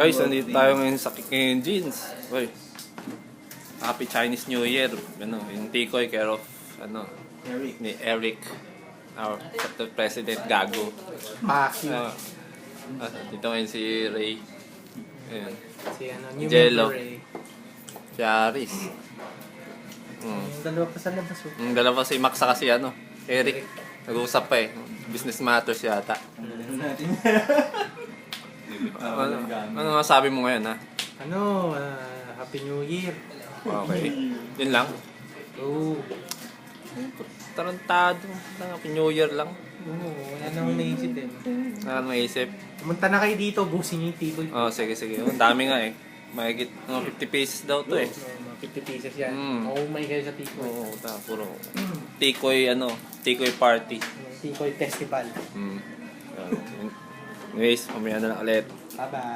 Guys, nandito tayo ngayon sa King Jeans. Uy. Happy Chinese New Year. Ano, yung tikoy care of ano, Eric. ni Eric. Our the President Gago. Maki. Uh, dito ngayon si Ray. Ayan. si ano, new Jello. eh. Si Aris. Mm. Yung dalawa pa sa labas. Oh. Yung dalawa si Max saka si ano, Eric. Nag-uusap pa eh. Business matters yata. ano, ano masabi mo ngayon ha? Ano, ah, Happy New Year. Okay. Yun lang. Oo. Tarantado. Happy New Year lang. Oo, wala nang naisip eh. Ano maisip? Pumunta na kayo dito, busin niyo yung table. Oh, sige, sige. Ang dami nga eh. Mahigit mga 50 pesos daw to eh. Oo, mga 50 pieces yan. Mm. Oo, may kayo sa table. Oo, ta, puro. Tikoy, ano, Tikoy party. Tikoy Festival. Mm. Anyways, mamaya na lang ulit. Bye-bye.